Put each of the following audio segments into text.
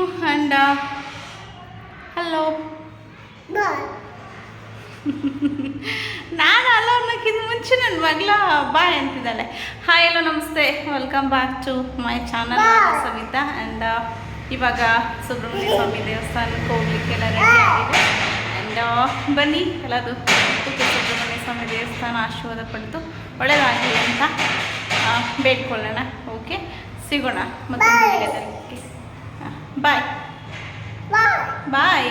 You and hello ನಾನು ಅಲ್ಲ ಅನ್ನೋಕ್ಕಿಂತ ಮುಂಚೆ ನನ್ನ ಮಗಳ ಬಾಯ್ ಅಂತಿದ್ದಾಳೆ. ಹಾಯ್ ಎಲ್ಲೋ ನಮಸ್ತೆ. Welcome back to my channel Savita and ಇವಾಗ ಸುಬ್ರಹ್ಮಣ್ಯ ಸ್ವಾಮಿ ದೇವಸ್ಥಾನಕ್ಕೆ ಹೋಗ್ಲಿಕ್ಕೆಲ್ಲ ರೆಡಿ ಆಗಿದೆ. ಆ್ಯಂಡ್ ಬನ್ನಿ ಎಲ್ಲದು ಸುಬ್ರಹ್ಮಣ್ಯ ಸ್ವಾಮಿ ದೇವಸ್ಥಾನ ಆಶೀರ್ವಾದ ಪಡೆದು ಒಳ್ಳೆಯದಾಗಲಿ ಅಂತ ಬೇಡ್ಕೊಳ್ಳೋಣ. ಓಕೆ ಸಿಗೋಣ. ಮತ್ತೊಂದು ವಿಡಿಯೋದಲ್ಲಿ ಬಾಯ್ ಬಾಯ್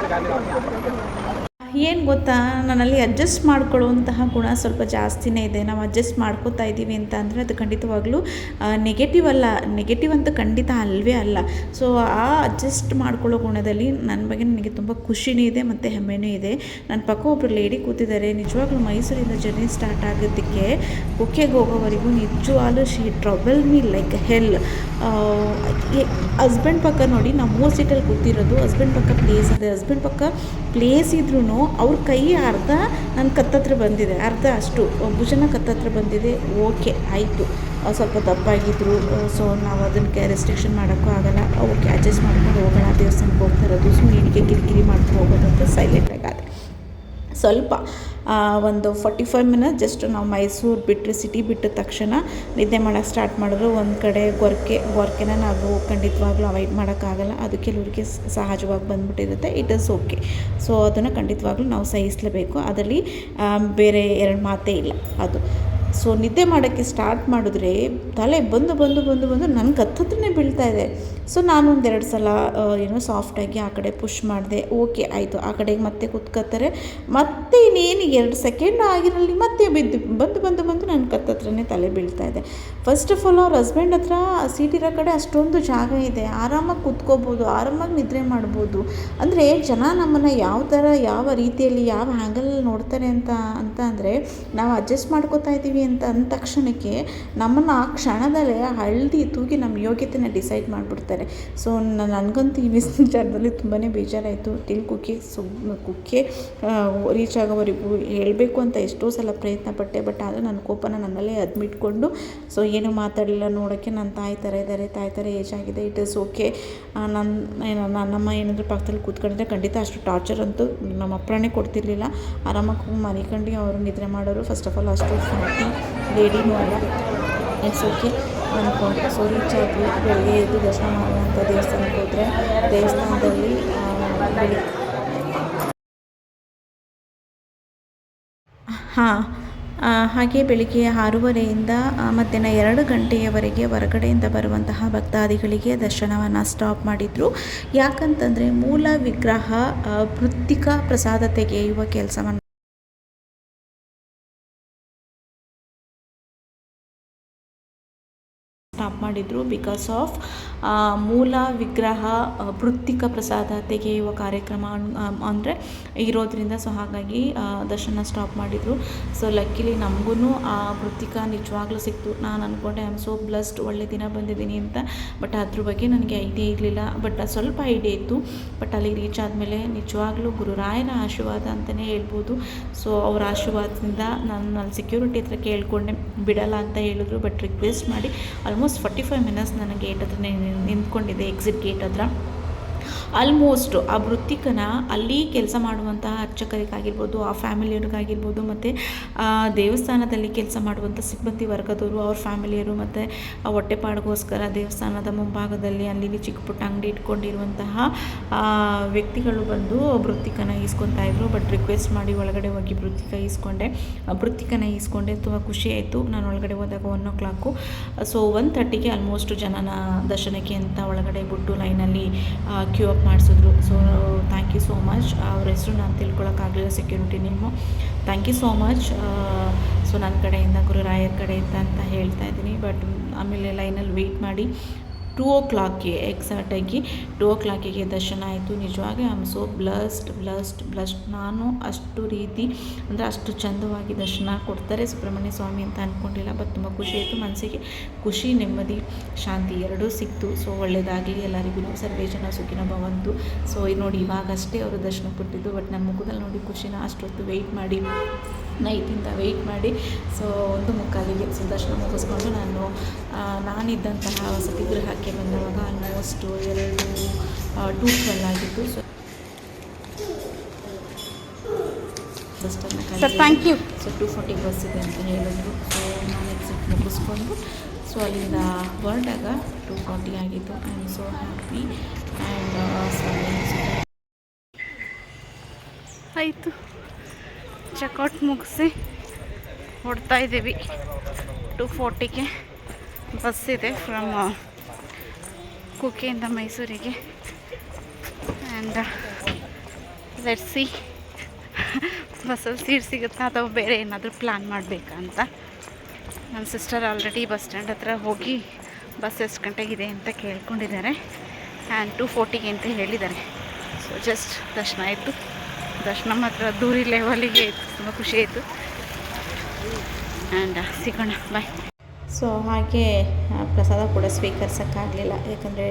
这边这边这边 ಏನು ಗೊತ್ತಾ? ನನ್ನಲ್ಲಿ ಅಡ್ಜಸ್ಟ್ ಮಾಡ್ಕೊಳ್ಳುವಂತಹ ಗುಣ ಸ್ವಲ್ಪ ಜಾಸ್ತಿನೇ ಇದೆ. ನಾವು ಅಡ್ಜಸ್ಟ್ ಮಾಡ್ಕೋತಾ ಇದ್ದೀವಿ ಅಂತ ಅಂದರೆ ಅದು ಖಂಡಿತವಾಗ್ಲೂ ನೆಗೆಟಿವ್ ಅಲ್ಲ. ನೆಗೆಟಿವ್ ಅಂತ ಖಂಡಿತ ಅಲ್ವೇ ಅಲ್ಲ. ಸೊ ಆ ಅಡ್ಜಸ್ಟ್ ಮಾಡ್ಕೊಳ್ಳೋ ಗುಣದಲ್ಲಿ ನನ್ನ ಬಗ್ಗೆ ನನಗೆ ತುಂಬ ಖುಷಿನೂ ಇದೆ ಮತ್ತು ಹೆಮ್ಮೆನೂ ಇದೆ. ನನ್ನ ಪಕ್ಕ ಒಬ್ಬರು ಲೇಡಿ ಕೂತಿದ್ದಾರೆ. ನಿಜವಾಗ್ಲೂ ಮೈಸೂರಿಂದ ಜರ್ನಿ ಸ್ಟಾರ್ಟ್ ಆಗೋದಕ್ಕೆ ಕುಕ್ಕೆಗೆ ಹೋಗೋವರೆಗೂ ನಿಜವಾಗ್ಲೂ she trouble me like hell husband ಪಕ್ಕ ನೋಡಿ ನಮ್ಮ ಮೂರು ಸೀಟಲ್ಲಿ ಕೂತಿರೋದು. ಹಸ್ಬೆಂಡ್ ಪಕ್ಕ ಪ್ಲೇಸ್ ಇದೆ ಹಸ್ಬೆಂಡ್ ಪಕ್ಕ ಪ್ಲೇಸ್ ಇದ್ರೂ ಅವ್ರ ಕೈ ಅರ್ಧ ನನ್ನ ಕತ್ತತ್ರ ಬಂದಿದೆ, ಅರ್ಧ ಅಷ್ಟು. ಭುಜನ ಕತ್ತತ್ರ ಬಂದಿದೆ, ಓಕೆ, ಆಯಿತು. ಸ್ವಲ್ಪ ದಪ್ಪಾಗಿದ್ರು ಸೊ ನಾವು ಅದಕ್ಕೆ ರೆಸ್ಟ್ರಿಕ್ಷನ್ ಮಾಡೋಕ್ಕೂ ಆಗಲ್ಲ. ಓಕೆ ಅಡ್ಜಸ್ಟ್ ಮಾಡ್ಕೊಂಡು ಹೋಗೋಣ. ದೇವಸ್ಥಾನಕ್ಕೆ ಹೋಗ್ತಾ ಇರೋದು ಸುಮ್ಮನೆ ಕಿರಿಕಿರಿ ಮಾಡ್ಕೊಂಡು ಹೋಗೋದಂತ ಸೈಲೆಂಟಾಗಿ ಆದೆ ಸ್ವಲ್ಪ ಒಂದು ಫಾರ್ಟಿ ಫೈವ್ ಮಿನಿಟ್ ಜಸ್ಟ್ ನಾವು ಮೈಸೂರು ಬಿಟ್ಟರೆ ಸಿಟಿ ಬಿಟ್ಟ ತಕ್ಷಣ ನಿದ್ದೆ ಮಾಡೋಕ್ಕೆ ಸ್ಟಾರ್ಟ್ ಮಾಡಿದ್ರು. ಒಂದು ಕಡೆ ಗೊರಕೆ, ಗೊರಕೆನ ನಾವು ಖಂಡಿತವಾಗ್ಲೂ ಅವಾಯ್ಡ್ ಮಾಡೋಕ್ಕಾಗಲ್ಲ. ಅದು ಕೆಲವರಿಗೆ ಸಹಜವಾಗಿ ಬಂದ್ಬಿಟ್ಟಿರುತ್ತೆ. ಇಟ್ ಇಸ್ ಓಕೆ ಸೊ ಅದನ್ನು ಖಂಡಿತವಾಗ್ಲೂ ನಾವು ಸಹಿಸಲೇಬೇಕು. ಅದರಲ್ಲಿ ಬೇರೆ ಎರಡು ಮಾತೇ ಇಲ್ಲ. ಅದು. ಸೊ ನಿದ್ದೆ ಮಾಡೋಕ್ಕೆ ಸ್ಟಾರ್ಟ್ ಮಾಡಿದ್ರೆ ತಲೆ ಬಂದು ಬಂದು ಬಂದು ಬಂದು ನನಗೆ ಹತ್ತತ್ರನೇ ಬೀಳ್ತಾ ಇದೆ. ಸೊ ನಾನು ಒಂದೆರಡು ಸಲ ಏನೋ ಸಾಫ್ಟಾಗಿ ಆ ಕಡೆ ಪುಷ್ ಮಾಡಿದೆ. ಓಕೆ ಆಯಿತು. ಆ ಕಡೆಗೆ ಮತ್ತೆ ಕುತ್ಕೋತಾರೆ ಮತ್ತೆ ಇನ್ನೇನು ಎರಡು ಸೆಕೆಂಡ್ ಆಗಿರಲಿ, ಮತ್ತೆ ಬಿದ್ದು ಬಂದು ಬಂದು ಬಂದು ನನ್ನ ಕತ್ತತ್ರನೇ ತಲೆ ಬೀಳ್ತಾ ಇದೆ. ಫಸ್ಟ್ ಆಫ್ ಆಲ್ ಅವ್ರ ಹಸ್ಬೆಂಡ್ ಹತ್ರ ಸೀಟ್ ಇರೋ ಕಡೆ ಅಷ್ಟೊಂದು ಜಾಗ ಇದೆ. ಆರಾಮಾಗಿ ಕೂತ್ಕೋಬೋದು, ಆರಾಮಾಗಿ ನಿದ್ರೆ ಮಾಡ್ಬೋದು. ಅಂದರೆ ಜನ ನಮ್ಮನ್ನು ಯಾವ ಥರ ಯಾವ ರೀತಿಯಲ್ಲಿ, ಯಾವ ಹ್ಯಾಂಗಲ್ ನೋಡ್ತಾರೆ ಅಂತ ಅಂತ ಅಂದರೆ ನಾವು ಅಡ್ಜಸ್ಟ್ ಮಾಡ್ಕೋತಾ ಇದ್ದೀವಿ ಅಂತ ಅಂದ ತಕ್ಷಣಕ್ಕೆ ನಮ್ಮನ್ನು ಆ ಕ್ಷಣದಲ್ಲೇ ಹಳ್ದಿ ತೂಗಿ ನಮ್ಮ ಯೋಗ್ಯತೆನ ಡಿಸೈಡ್ ಮಾಡಿಬಿಡ್ತಾರೆ. ಸೊ ನನಗಂತೂ ಈ ವಿಚಾರದಲ್ಲಿ ತುಂಬಾ ಬೇಜಾರಾಯಿತು. ಟಿಲ್ ಕುಕ್ಕೆ ಸು ಕುಕ್ಕೆ ರೀಚ್ ಆಗೋವರೆಗೂ ಹೇಳಬೇಕು ಅಂತ ಎಷ್ಟೋ ಸಲ ಪ್ರಯತ್ನ ಪಟ್ಟೆ ಬಟ್ ಆದರೆ ನನ್ನ ಕೋಪನ ನನ್ನಲ್ಲೇ ಅದ್ಮಿಟ್ಕೊಂಡು ಸೊ ಏನು ಮಾತಾಡಲಿಲ್ಲ ನೋಡೋಕ್ಕೆ ನನ್ನ ತಾಯಿ ಥರ ಇದ್ದಾರೆ, ತಾಯಿ ಥರ ಏಜ್ ಆಗಿದೆ ಇಟ್ ಇಸ್ ಓಕೆ ನನ್ನ ನನ್ನಮ್ಮ ಏನಾದರೂ ಪಕ್ಕದಲ್ಲಿ ಕೂತ್ಕೊಂಡಿದ್ರೆ ಖಂಡಿತ ಅಷ್ಟು ಟಾರ್ಚರ್ ಅಂತೂ ನಮ್ಮ ಅಪ್ಪನೇ ಕೊಡ್ತಿರ್ಲಿಲ್ಲ. ಆರಾಮಾಗಿ ಮರಿಕಂಡು ಅವರು ನಿದ್ರೆ ಮಾಡೋರು. ಫಸ್ಟ್ ಆಫ್ ಆಲ್ ಅಷ್ಟು ಫ್ಯಾಟಿ ಲೇಡಿನೂ ಅಲ್ಲ. ಇಟ್ಸ್ ಓಕೆ ಅಂದ್ಕೊಂಡು ಸೊ ರೀಚ್ ಆದ್ವಿ ಬೆಳಗ್ಗೆ ಎದ್ದು ದರ್ಶನ ಮಾಡುವಂಥ ದೇವಸ್ಥಾನಕ್ಕೆ ಹೋದರೆ ದೇವಸ್ಥಾನದಲ್ಲಿ ಬೆಳಿಗ್ಗೆ ಹಾಂ ಹಾಗೆ ಬೆಳಿಗ್ಗೆ ಆರೂವರೆಯಿಂದ ಮಧ್ಯಾಹ್ನ ಎರಡು ಗಂಟೆಯವರೆಗೆ ಹೊರಗಡೆಯಿಂದ ಬರುವಂತಹ ಭಕ್ತಾದಿಗಳಿಗೆ ದರ್ಶನವನ್ನು ಸ್ಟಾಪ್ ಮಾಡಿದರು. ಯಾಕಂತಂದರೆ ಮೂಲ ವಿಗ್ರಹ ವೃತ್ತಿಕ ಪ್ರಸಾದ ತೆಗೆಯುವ ಕೆಲಸವನ್ನು ಸ್ಟಾಪ್ ಮಾಡಿದರು ಬಿಕಾಸ್ ಆಫ್ ಮೂಲ ವಿಗ್ರಹ ವೃತ್ತಿಕ ಪ್ರಸಾದ ತೆಗೆಯುವ ಕಾರ್ಯಕ್ರಮ ಅಂದರೆ ಇರೋದ್ರಿಂದ ಸೊ ಹಾಗಾಗಿ ದರ್ಶನ ಸ್ಟಾಪ್ ಮಾಡಿದರು. ಸೊ ಲಕ್ಕಿಲಿ ನಮಗೂ ಆ ವೃತ್ತಿಕ ನಿಜವಾಗ್ಲೂ ಸಿಕ್ತು. ನಾನು ಅಂದ್ಕೊಂಡೆ ಐ ಆಮ್ ಸೋ ಬ್ಲಸ್ಡ್ ಒಳ್ಳೆ ದಿನ ಬಂದಿದ್ದೀನಿ ಅಂತ. ಬಟ್ ಅದ್ರ ಬಗ್ಗೆ ನನಗೆ ಐಡಿಯಾ ಇರಲಿಲ್ಲ. ಬಟ್ ಸ್ವಲ್ಪ ಐಡಿಯಾ ಇತ್ತು. ಬಟ್ ಅಲ್ಲಿಗೆ ರೀಚ್ ಆದಮೇಲೆ ನಿಜವಾಗ್ಲೂ ಗುರುರಾಯನ ಆಶೀರ್ವಾದ ಅಂತಲೇ ಹೇಳ್ಬೋದು. ಸೊ ಅವ್ರ ಆಶೀರ್ವಾದದಿಂದ ನಾನು ಅಲ್ಲಿ ಸೆಕ್ಯೂರಿಟಿ ಹತ್ರ ಕೇಳಿಕೊಂಡೆ. ಬಿಡಲ್ಲ ಅಂತ ಹೇಳಿದ್ರು. ಬಟ್ ರಿಕ್ವೆಸ್ಟ್ ಮಾಡಿ ಆಲ್ಮೋಸ್ಟ್ ಫಾರ್ಟಿ ಫೈವ್ ಮಿನಿಟ್ಸ್ ನನಗೆ ಗೇಟ್ ಹತ್ರ ನಿಂತ್ಕೊಂಡಿದ್ದೆ ಎಕ್ಸಿಟ್ ಗೇಟ್ ಹತ್ರ. ಆಲ್ಮೋಸ್ಟ್ ಆ ವೃತ್ತಿಕನ ಅಲ್ಲಿ ಕೆಲಸ ಮಾಡುವಂತಹ ಅರ್ಚಕರಿಗಾಗಿರ್ಬೋದು ಆ ಫ್ಯಾಮಿಲಿಯವ್ರಿಗಾಗಿರ್ಬೋದು ಮತ್ತು ದೇವಸ್ಥಾನದಲ್ಲಿ ಕೆಲಸ ಮಾಡುವಂಥ ಸಿಬ್ಬಂದಿ ವರ್ಗದವರು ಅವ್ರ ಫ್ಯಾಮಿಲಿಯರು ಮತ್ತು ಹೊಟ್ಟೆಪಾಡಿಗೋಸ್ಕರ ದೇವಸ್ಥಾನದ ಮುಂಭಾಗದಲ್ಲಿ ಅಲ್ಲಿ ಚಿಕ್ಕ ಪುಟ್ಟ ಅಂಗಡಿ ಇಟ್ಕೊಂಡಿರುವಂತಹ ಆ, ವ್ಯಕ್ತಿಗಳು ಬಂದು ವೃತ್ತಿಕನ ಈಸ್ಕೊತಾ ಇದ್ರು. ಬಟ್ ರಿಕ್ವೆಸ್ಟ್ ಮಾಡಿ ಒಳಗಡೆ ಹೋಗಿ ವೃತ್ತಿಕ ಈಸ್ಕೊಂಡೆ. ಆ ವೃತ್ತಿಕನ ಈಸ್ಕೊಂಡೆ ತುಂಬ ಖುಷಿ ಆಯಿತು. ನಾನು ಒಳಗಡೆ ಹೋದಾಗ one o'clock so one ಥರ್ಟಿಗೆ ಆಲ್ಮೋಸ್ಟ್ ಜನನ ದರ್ಶನಕ್ಕೆ ಅಂತ ಒಳಗಡೆ ಬಿಟ್ಟು ಲೈನಲ್ಲಿ ಕ್ಯೂ ಅಪ್ ಮಾಡಿಸಿದ್ರು. So thank you so much ಅವ್ರ ಹೆಸರು ನಾನು ತಿಳ್ಕೊಳಕ್ಕಾಗಲಿಲ್ಲ ಸೆಕ್ಯೂರಿಟಿ ನಿಮ್ಮ. Thank you so much so ನನ್ನ ಕಡೆಯಿಂದ ಗುರುರಾಯರ್ ಕಡೆಯಿಂದ ಅಂತ ಹೇಳ್ತಾ ಇದ್ದೀನಿ. ಬಟ್ ಆಮೇಲೆ ಲೈನಲ್ಲಿ ವೆಯ್ಟ್ ಮಾಡಿ. ಟೂ ಓ ಕ್ಲಾಕ್ಗೆ, ಎಕ್ಸಾಕ್ಟಾಗಿ ಟೂ ಓ ಕ್ಲಾಕಿಗೆ ದರ್ಶನ ಆಯಿತು. ನಿಜವಾಗಿ I am so blessed blessed blessed ನಾನು ಅಷ್ಟು ರೀತಿ, ಅಂದರೆ ಅಷ್ಟು ಚಂದವಾಗಿ ದರ್ಶನ ಕೊಡ್ತಾರೆ ಸುಬ್ರಹ್ಮಣ್ಯ ಸ್ವಾಮಿ ಅಂತ ಅಂದ್ಕೊಂಡಿಲ್ಲ ಬಟ್ ತುಂಬ ಖುಷಿ ಆಯಿತು. ಮನಸ್ಸಿಗೆ ಖುಷಿ, ನೆಮ್ಮದಿ, ಶಾಂತಿ ಎರಡೂ ಸಿಕ್ತು. ಸೊ ಒಳ್ಳೆಯದಾಗಲಿ ಎಲ್ಲರಿಗೂ. ಸರ್ವೇ ಜನ ಸುಖಿನ ಭವಂತು. ಸೊ ನೋಡಿ ಇವಾಗಷ್ಟೇ ಅವರು ದರ್ಶನ ಕೊಟ್ಟಿದ್ದು ಬಟ್ ನನ್ನ ಮುಖದಲ್ಲಿ ನೋಡಿ ಖುಷಿನ ಅಷ್ಟೊತ್ತು ವೆಯ್ಟ್ ಮಾಡಿ. ನೈಟಿಂದ ವೆಯ್ಟ್ ಮಾಡಿ. ಸೊ ಒಂದು ಮುಕ್ಕಾಲಿಗೆ ಸುದರ್ಶನ ಮುಗಿಸ್ಕೊಂಡು ನಾನು ನಾನಿದ್ದಂತಹ ವಸತಿ ಗೃಹಕ್ಕೆ ಬಂದವಾಗ ಆಲ್ಮೋಸ್ಟು ಎರಡು ಟೂ ಟ್ವೆಲ್ ಆಗಿತ್ತು. So sir thank you so two forty bus ಇದೆ ಅಂತ ಹೇಳಿದ್ರು. ಸೊ ನಾನು ಎಕ್ಸಿಟ್ ಮುಗಿಸ್ಕೊಂಡು ಸೊ ಅಲ್ಲಿಂದ ಹೊರಟಾಗ ಟೂ ಫಾರ್ಟಿ ಆಗಿತ್ತು. I am so happy and ಆಯಿತು. ಚೆಕ್ಔಟ್ ಮುಗಿಸಿ ಹೊಡ್ತಾ ಇದ್ದೀವಿ. ಟು ಫೋರ್ಟಿಗೆ ಬಸ್ ಇದೆ ಫ್ರಮ್ ಕುಕ್ಕೆಯಿಂದ ಮೈಸೂರಿಗೆ. ಆ್ಯಂಡ್ ಸಿ ಬಸ್ಸಲ್ಲಿ ಸೀಟ್ ಸಿಗುತ್ತಾ ಅಥವಾ ಬೇರೆ ಏನಾದರೂ ಪ್ಲ್ಯಾನ್ ಮಾಡಬೇಕಾ ಅಂತ. ನನ್ನ ಸಿಸ್ಟರ್ ಆಲ್ರೆಡಿ ಬಸ್ ಸ್ಟ್ಯಾಂಡ್ ಹತ್ರ ಹೋಗಿ ಬಸ್ ಎಷ್ಟು ಗಂಟೆಗಿದೆ ಅಂತ ಕೇಳ್ಕೊಂಡಿದ್ದಾರೆ. ಆ್ಯಂಡ್ ಟು ಫೋರ್ಟಿಗೆ ಅಂತ ಹೇಳಿದ್ದಾರೆ. ಸೊ ಜಸ್ಟ್ ದರ್ಶನ ಆಯಿತು. ದರ್ಶನ ಮಾತ್ರ ದೂರಿ ಲೆವೆಲಿಗೆ ಆಯಿತು ತುಂಬ ಖುಷಿ ಆಯಿತು. ಆ್ಯಂಡ್ ಸಿಗೋಣ. ಬಾಯ್ ಸೊ ಹಾಗೆ ಪ್ರಸಾದ ಕೂಡ ಸ್ವೀಕರಿಸೋಕ್ಕಾಗಲಿಲ್ಲ. ಯಾಕಂದರೆ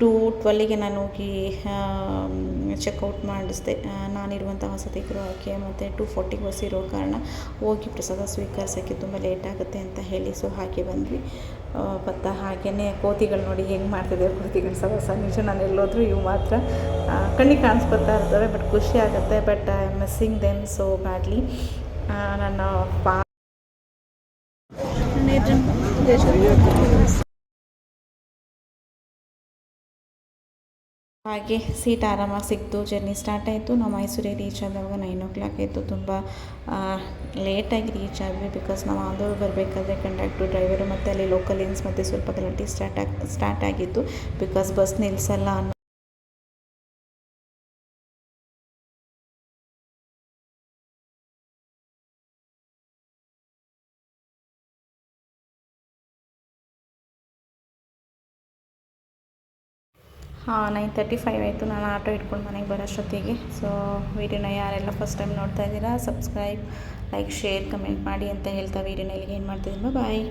ಟೂ ಟ್ವೆಲ್ಲಿಗೆ ನಾನು ಹೋಗಿ ಚೆಕ್ಔಟ್ ಮಾಡಿಸ್ದೆ. ನಾನಿರುವಂಥ ವಸತಿ ಗೃಹಕ್ಕೆ ಮತ್ತು ಟೂ ಫೋರ್ಟಿ ಬಸ್ ಇರೋ ಕಾರಣ ಹೋಗಿ ಪ್ರಸಾದ ಸ್ವೀಕರಿಸೋಕ್ಕೆ ತುಂಬ ಲೇಟ್ ಆಗುತ್ತೆ ಅಂತ ಹೇಳಿ ಸೊ ಹಾಗೆ ಬಂದ್ವಿ. ಭತ್ತ ಹಾಗೆಯೇ ಕೋತಿಗಳು ನೋಡಿ ಹೆಂಗೆ ಮಾಡ್ತಿದೆ ಕೋತಿಗಳು. ಸದಸ್ಯ ನಿಜ ನಾನು ಎಲ್ಲೋದ್ರೂ ಇವು ಮಾತ್ರ ಕಣ್ಣಿಗೆ ಕಾಣಿಸ್ಕೊತಾ ಇರ್ತವೆ ಬಟ್ ಖುಷಿ ಆಗುತ್ತೆ but I am missing them so badly ನನ್ನ ಪಾ ಹಾಗೆ ಸೀಟ್ ಆರಾಮಾಗಿ ಸಿಕ್ತು ಜರ್ನಿ ಸ್ಟಾರ್ಟ್ ಆಯಿತು. ನಾವು ಮೈಸೂರಿಗೆ ರೀಚ್ ಆದಾಗ ನೈನ್ ಓ ಕ್ಲಾಕ್ ಆಯಿತು. ತುಂಬ ಲೇಟಾಗಿ ರೀಚ್ ಆದ್ವಿ ಬಿಕಾಸ್ ನಾವು ಆದವರು ಬರಬೇಕಾದ್ರೆ ಕಂಡಕ್ಟ್ರು ಡ್ರೈವರು ಮತ್ತು ಅಲ್ಲಿ ಲೋಕಲ್ ಇನ್ಸ್ ಮತ್ತು ಸ್ವಲ್ಪ ಗಲಾಟೆ ಸ್ಟಾರ್ಟ್ ಆಗಿ ಸ್ಟಾರ್ಟ್ ಆಗಿತ್ತು. ಬಿಕಾಸ್ ಬಸ್ ನಿಲ್ಲಿಸಲ್ಲ ಅನ್ನೋ ನೈನ್ ತರ್ಟಿ ಫೈವ್ ಆಯಿತು. ನಾನು ಆಟೋ ಇಟ್ಕೊಂಡು ಮನೆಗೆ ಬರೋಷ್ಟೊತ್ತಿಗೆ ಸೊ ವೀಡಿಯೋನ ಯಾರೆಲ್ಲ ಫಸ್ಟ್ ಟೈಮ್ ನೋಡ್ತಾ ಇದ್ದೀರಾ ಸಬ್ಸ್ಕ್ರೈಬ್ ಲೈಕ್ ಶೇರ್ ಕಮೆಂಟ್ ಮಾಡಿ ಅಂತ ಹೇಳ್ತಾ ವೀಡಿಯೋನ ಇಲ್ಲಿಗೆ ಏನು ಮಾಡ್ತಿದ್ದೀನಿ. ಬಾಯ್